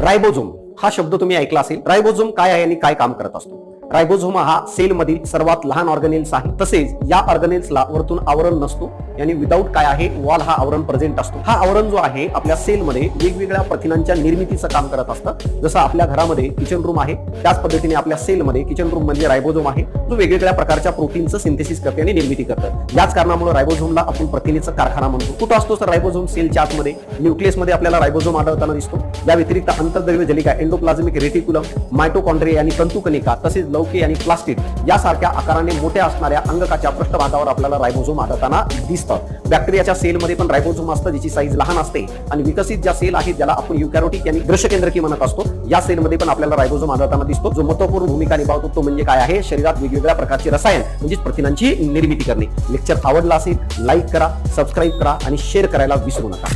Ribosome हा शब्द तुम्ही ऐकला असेल. रायबोझोम काय आहे आणि काय काम करत असतो? रायबोझोम हा सेलमधील सर्वात लहान ऑर्गनेल्स आहे. तसेच या ऑर्गनेल्सला वरतून आवरण नसतो. आणि विदाऊट काय आहे? वॉल हा आवरण प्रेझेंट असतो. हा आवरण जो आहे आपल्या सेलमध्ये वेगवेगळ्या प्रथिनांच्या निर्मितीचं काम करत असतं. जसं आपल्या घरामध्ये किचन रूम आहे त्याच पद्धतीने आपल्या सेलमध्ये किचन रूम म्हणजे रायबोझोम आहे जो वेगवेगळ्या प्रकारच्या प्रोटीनचं सिंथेसिस करते आणि निर्मिती करतं. याच कारणामुळे रायबोझोमला आपण प्रथिनेचा कारखाना म्हणतो. कुठं असतो सर रायबोझोम सेलच्या आतमध्ये न्यूक्लियसमध्ये आपल्याला रायबोझोम आढळताना दिसतो. या व्यतिरिक्त अंतर्द्रव्य जलिका एंडोप्लाझमिक रेटिक्युलम मायटोकॉन्ड्रिया आणि तंतुकनिका तसेच लवके आणि प्लास्टिक यासारख्या आकाराने मोठ्या असणाऱ्या अंगकाच्या पृष्ठभागावर आपल्याला रायबोझोम आढळताना दिसतो बॅक्टेरियाच्या सेलमध्ये पण रायबोझोम असतं ज्याची साईज लहान असते आणि विकसित ज्या सेल आहेत ज्याला आपण युकॅरोटिक आणि दृश्यकेंद्रकी म्हणत असतो या सेलमध्ये पण आपल्याला रायबोझोम आढळताना दिसतो. जो महत्त्वपूर्ण भूमिका निभावतो तो म्हणजे काय आहे? शरीरात वेगवेगळ्या प्रकारचे रसायन म्हणजेच प्रथिनांची निर्मिती करणे. लेक्चर आवडला असेल लाईक करा सबस्क्राईब करा आणि शेअर करायला विसरू नका.